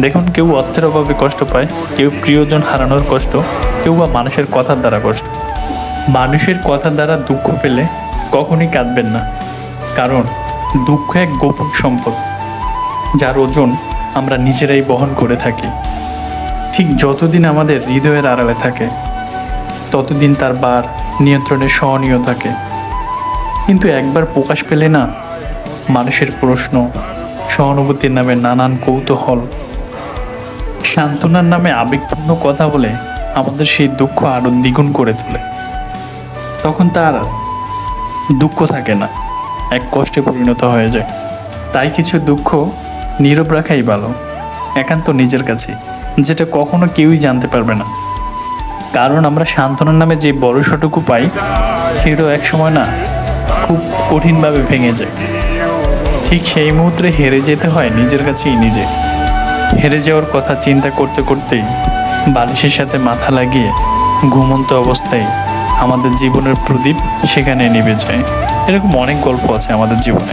দেখুন, কেউ অর্থের অভাবে কষ্ট পায়, কেউ প্রিয়জন হারানোর কষ্ট, কেউ বা মানুষের কথার দ্বারা কষ্ট। মানুষের কথার দ্বারা দুঃখ পেলে কখনই কাঁদবেন না। কারণ, দুঃখ এক গোপন সম্পদ, যার ওজন আমরা নিজেরাই বহন করে থাকি। ঠিক যতদিন আমাদের হৃদয়ের আড়ালে থাকে, ততদিন তার বার নিয়ন্ত্রণে সহনীয় থাকে। কিন্তু একবার প্রকাশ পেলে না, মানুষের প্রশ্ন, সহানুভূতির নামে নানান কৌতূহল সান্ত্বনার নামে আবেগপূর্ণ কথা বলে আমাদের সেই দুঃখ আরও দ্বিগুণ করে তোলে। তখন তার দুঃখ থাকে না, এক কষ্টে পরিণত হয়ে যায়। তাই কিছু দুঃখ নীরব রাখাই ভালো, একান্ত নিজের কাছে, যেটা কখনো কেউই জানতে পারবে না। কারণ আমরা সান্ত্বনার নামে যে বড়সটুকু পাই, সেটাও এক সময় না খুব কঠিনভাবে ভেঙে যায়। ঠিক সেই মুহূর্তে হেরে যেতে হয় নিজের কাছেই নিজে। হেরে যাওয়ার কথা চিন্তা করতে করতেই বালিশের সাথে মাথা লাগিয়ে ঘুমন্ত অবস্থায় আমাদের জীবনের প্রদীপ সেখানে নিভে যায়। এরকম অনেক গল্প আছে আমাদের জীবনে।